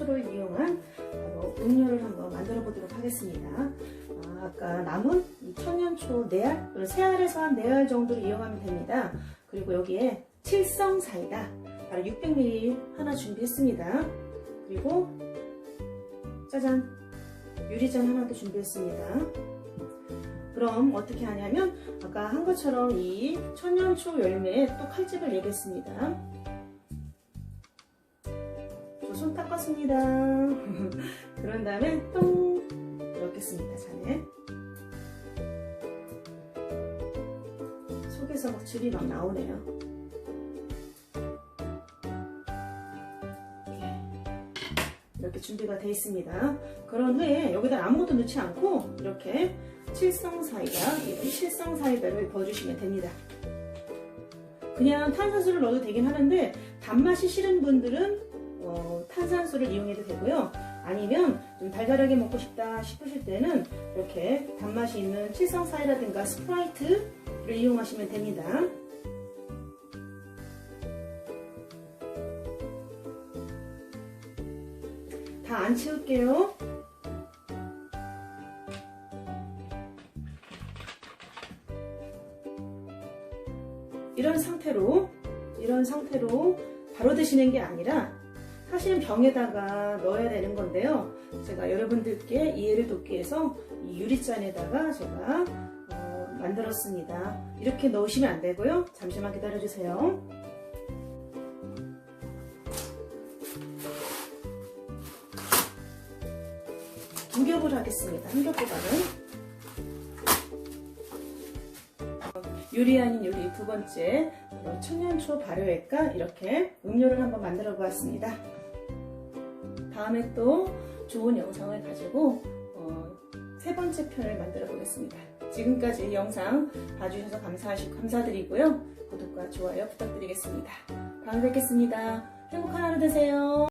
천연초를 이용한 바로 음료를 한번 만들어 보도록 하겠습니다. 아, 아까 남은 이 천연초 4알, 3알에서 한 4알 정도를 이용하면 됩니다. 그리고 여기에 칠성 사이다, 바로 600ml 하나 준비했습니다. 그리고 짜잔, 유리잔 하나도 준비했습니다. 그럼 어떻게 하냐면 아까 한 것처럼 이 천연초 열매에 또 칼집을 내겠습니다. 습니다. 그런 다음에 똥 넣겠습니다. 잔에. 속에서 막 즙이 막 나오네요. 이렇게 준비가 되어 있습니다. 그런 후에 여기다 아무것도 넣지 않고 이렇게 칠성 사이다, 이 칠성 사이다를 부어주시면 됩니다. 그냥 탄산수를 넣어도 되긴 하는데 단맛이 싫은 분들은 어, 탄산수를 이용해도 되고요. 아니면 좀 달달하게 먹고 싶다 싶으실 때는 이렇게 단맛이 있는 칠성 사이다든가 스프라이트를 이용하시면 됩니다. 다 안 치울게요. 이런 상태로 이런 상태로 바로 드시는 게 아니라 사실은 병에다가 넣어야 되는 건데요. 제가 여러분들께 이해를 돕기 위해서 이 유리잔에다가 제가 어, 만들었습니다. 이렇게 넣으시면 안 되고요. 잠시만 기다려주세요. 두 겹을 하겠습니다. 한 겹보다는. 요리 아닌 요리 두 번째 바로 천년초 발효액과 이렇게 음료를 한번 만들어 보았습니다. 다음에 또 좋은 영상을 가지고 어, 세 번째 편을 만들어 보겠습니다. 지금까지 영상 봐주셔서 감사하시, 감사드리고요. 구독과 좋아요 부탁드리겠습니다. 다음에 뵙겠습니다. 행복한 하루 되세요.